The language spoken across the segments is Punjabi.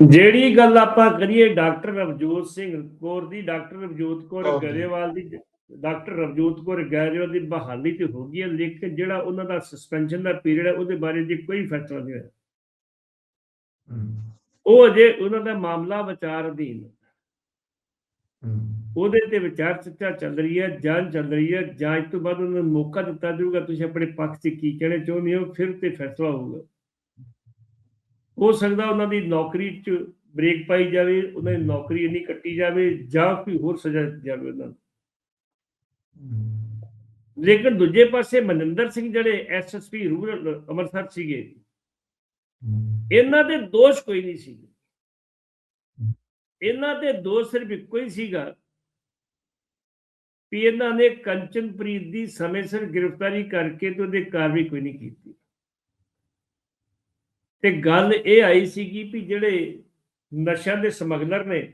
ਜਿਹੜੀ ਗੱਲ ਆਪਾਂ ਕਰੀਏ ਡਾਕਟਰ ਰਵਜੋਤ ਸਿੰਘ ਕੌਰ ਦੀ ਡਾਕਟਰ ਰਵਜੋਤ ਕੌਰ. ਗਰੇਵਾਲ ਦੀ ਡਾਕਟਰ ਰਵਜੋਤ ਕੌਰ ਗਰੇਵਾਲ ਦੀ ਬਹਾਲੀ ਤੇ ਹੋ ਗਈ ਹੈ ਲੇਕਿਨ ਜਿਹੜਾ ਉਹਨਾਂ ਦਾ ਸਸਪੈਂਸ਼ਨ ਦਾ ਪੀਰੀਅਡ ਹੈ ਉਹਦੇ ਬਾਰੇ ਜੀ ਕੋਈ ਫੈਸਲਾ ਨਹੀਂ ਹੋਇਆ। ਉਹ ਅਜੇ ਉਹਨਾਂ ਦਾ ਮਾਮਲਾ ਵਿਚਾਰ ਅਧੀਨ ਉਹਦੇ ਤੇ ਵਿਚਾਰ ਚਰਚਾ ਚੱਲ ਰਹੀ ਹੈ ਜਾਂਚ ਚੱਲ ਰਹੀ ਹੈ ਜਾਂਚ ਤੋਂ ਬਾਅਦ ਉਹਨਾਂ ਨੂੰ ਮੌਕਾ ਦਿੱਤਾ ਜਾਊਗਾ ਤੁਸੀਂ ਆਪਣੇ ਪੱਖ 'ਚ ਕੀ ਕਹਿਣਾ ਚਾਹੁੰਦੇ ਹੋ ਫਿਰ ਤੇ ਫੈਸਲਾ ਹੋਊਗਾ। ਹੋ ਸਕਦਾ ਉਹਨਾਂ ਦੀ ਨੌਕਰੀ 'ਚ ਬ੍ਰੇਕ ਪਾਈ ਜਾਵੇ ਉਹਨਾਂ ਦੀ ਨੌਕਰੀ ਇੰਨੀ ਕੱਟੀ ਜਾਵੇ ਜਾਂ ਕੋਈ ਹੋਰ ਸਜ਼ਾ ਦਿੱਤੀ ਜਾਵੇ ਉਹਨਾਂ ਨੂੰ। ਲੇਕਿਨ ਦੂਜੇ ਪਾਸੇ ਮਨਿੰਦਰ ਸਿੰਘ ਜਿਹੜੇ ਐਸਐਸਪੀ ਰੂਰਲ ਅੰਮ੍ਰਿਤਸਰ ਸੀਗੇ ਇਹਨਾਂ ਦੇ ਦੋਸ਼ ਕੋਈ ਨਹੀਂ ਸੀ ਇਹਨਾਂ ਦੇ ਦੋਸ਼ ਸਿਰਫ ਇੱਕੋ ਹੀ ਸੀਗਾ ਵੀ ਇਹਨਾਂ ਨੇ ਕੰਚਨਪ੍ਰੀਤ ਦੀ ਸਮੇਂ ਸਿਰ ਗ੍ਰਿਫਤਾਰੀ ਕਰਕੇ ਤੇ ਉਹਦੇ ਕਾਰਵਾਈ ਕੋਈ ਨਹੀਂ ਕੀਤੀ। ਤੇ ਗੱਲ ਇਹ ਆਈ ਸੀਗੀ ਵੀ ਜਿਹੜੇ ਨਸ਼ਿਆਂ ਦੇ ਸਮਗਲਰ ਨੇ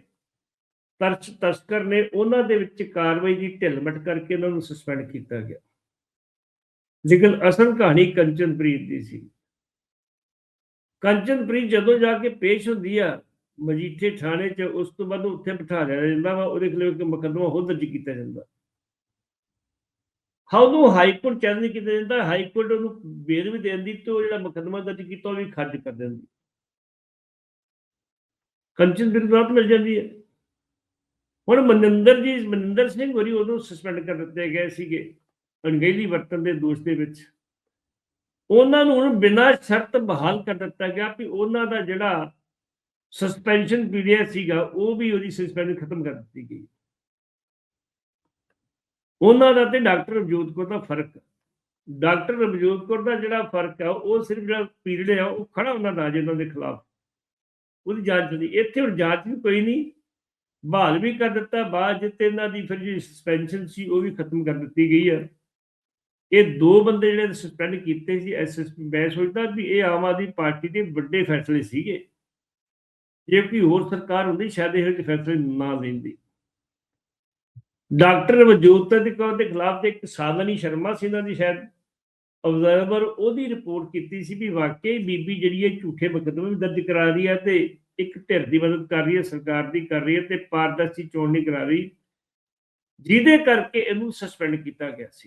ਤਰਚ ਤਸਕਰ ਨੇ, ਉਹਨਾਂ ਦੇ ਵਿੱਚ ਕਾਰਵਾਈ ਦੀ ਢਿੱਲਮਟ ਕਰਕੇ ਉਹਨਾਂ ਨੂੰ ਸਸਪੈਂਡ ਕੀਤਾ ਗਿਆ। ਲੇਕਿਨ ਅਸਲ ਕਹਾਣੀ ਕੰਚਨਪ੍ਰੀਤ ਦੀ ਸੀ। ਕੰਚਨਪ੍ਰੀਤ ਜਦੋਂ ਜਾ ਕੇ ਪੇਸ਼ ਹੁੰਦੀ ਆ ਮਜੀਠੇ ਥਾਣੇ 'ਚ, ਉਸ ਤੋਂ ਬਾਅਦ ਉੱਥੇ ਬਿਠਾ ਲਿਆ ਜਾਂਦਾ ਵਾ, ਉਹਦੇ ਖਿਲਾਫ ਇੱਕ ਮੁਕੱਦਮਾ ਹੋਰ ਦਰਜ ਕੀਤਾ ਜਾਂਦਾ। ਹਾਉ ਨੂੰ ਹਾਈ ਕੋਰਟ ਚੈਲੰਜ ਕੀਤਾ ਜਾਂਦਾ। ਹਾਈ ਕੋਰਟ ਉਹਨੂੰ ਬੇਲ ਵੀ ਦੇ ਦਿੰਦੀ ਤੇ ਉਹ ਜਿਹੜਾ ਮੁਕੱਦਮਾ ਦਰਜ ਕੀਤਾ, ਉਹ ਵੀ ਖਾਰਜ ਕਰ ਦਿੰਦੀ। ਕੰਚਨਪ੍ਰੀਤ ਨੂੰ ਮਿਲ ਜਾਂਦੀ ਹੈ। ਹੁਣ ਮਨਿੰਦਰ ਜੀ, ਮਨਿੰਦਰ ਸਿੰਘ ਹੋਰੀ ਉਦੋਂ ਸਸਪੈਂਡ ਕਰ ਦਿੱਤੇ ਗਏ ਸੀਗੇ, ਅਣਗਹਿਲੀ ਵਰਤਨ ਦੇ ਦੋਸ਼ ਦੇ ਵਿੱਚ। ਉਹਨਾਂ ਨੂੰ ਹੁਣ ਬਿਨਾਂ ਸ਼ਰਤ ਬਹਾਲ ਕਰ ਦਿੱਤਾ ਗਿਆ ਵੀ ਉਹਨਾਂ ਦਾ ਜਿਹੜਾ ਸਸਪੈਂਸ਼ਨ ਪੀਰੀਅਡ ਸੀਗਾ, ਉਹ ਵੀ ਉਹਦੀ ਸਸਪੈਂਡ ਖਤਮ ਕਰ ਦਿੱਤੀ ਗਈ। ਉਹਨਾਂ ਦਾ ਤੇ ਡਾਕਟਰ ਰਵਜੋਤ ਕੌਰ ਦਾ ਫ਼ਰਕ ਡਾਕਟਰ ਰਵਜੋਤ ਕੌਰ ਦਾ ਜਿਹੜਾ ਫ਼ਰਕ ਹੈ ਉਹ ਸਿਰਫ ਜਿਹੜਾ ਪੀਰੀਅਡ ਹੈ ਉਹ ਖੜਾ ਉਹਨਾਂ ਦਾ ਅਜੇ ਉਹਨਾਂ ਦੇ ਖਿਲਾਫ। ਉਹਦੀ ਜਾਂਚ ਦੀ ਇੱਥੇ ਹੁਣ ਜਾਂਚ ਵੀ ਕੋਈ ਨਹੀਂ। ਬਹਾਲ ਵੀ ਕਰ ਦਿੱਤਾ। ਬਾਅਦ ਜਿੱਤੇ ਇਹਨਾਂ ਦੀ ਫਿਰ ਜਿਹੜੀ ਸਸਪੈਂਸ਼ਨ ਸੀ, ਉਹ ਵੀ ਖਤਮ ਕਰ ਦਿੱਤੀ ਗਈ ਹੈ ਇਹ ਦੋ ਬੰਦੇ ਜਿਹੜੇ ਸਸਪੈਂਡ ਕੀਤੇ ਸੀ ਐਸਐਸਪੀ ਮੈਂ ਸੋਚਦਾ ਵੀ ਇਹ ਆਮ ਆਦਮੀ ਪਾਰਟੀ ਦੇ ਵੱਡੇ ਫੈਸਲੇ ਸੀਗੇ। ਜੇ ਕੋਈ ਹੋਰ ਸਰਕਾਰ ਹੁੰਦੀ, ਸ਼ਾਇਦ ਇਹੋ ਜਿਹੇ ਫੈਸਲੇ ਨਾ ਲੈਂਦੀ। ਡਾਕਟਰ ਵਜੋਤ ਦੇ ਕੌਰ ਦੇ ਖਿਲਾਫ ਤੇ ਇੱਕ ਸਾਧਨੀ ਸ਼ਰਮਾ ਸੀ ਇਹਨਾਂ ਦੀ ਸ਼ਾਇਦ ਅਬਜ਼ਰਵਰ ਉਹਦੀ ਰਿਪੋਰਟ ਕੀਤੀ ਸੀ ਵੀ ਵਾਕਈ ਬੀਬੀ ਜਿਹੜੀ ਹੈ ਝੂਠੇ ਮੁਕੱਦਮੇ ਵੀ ਦਰਜ ਕਰਾ ਰਹੀ ਹੈ ਤੇ ਇੱਕ ਧਿਰ ਦੀ ਮਦਦ ਕਰ ਰਹੀ ਹੈ, ਸਰਕਾਰ ਦੀ ਕਰ ਰਹੀ ਹੈ ਤੇ ਪਾਰਦਰਸ਼ੀ ਚੋਣ ਨਹੀਂ ਕਰਾ ਰਹੀ। ਜਿਹਦੇ ਕਰਕੇ ਇਹਨੂੰ ਸਸਪੈਂਡ ਕੀਤਾ ਗਿਆ ਸੀ।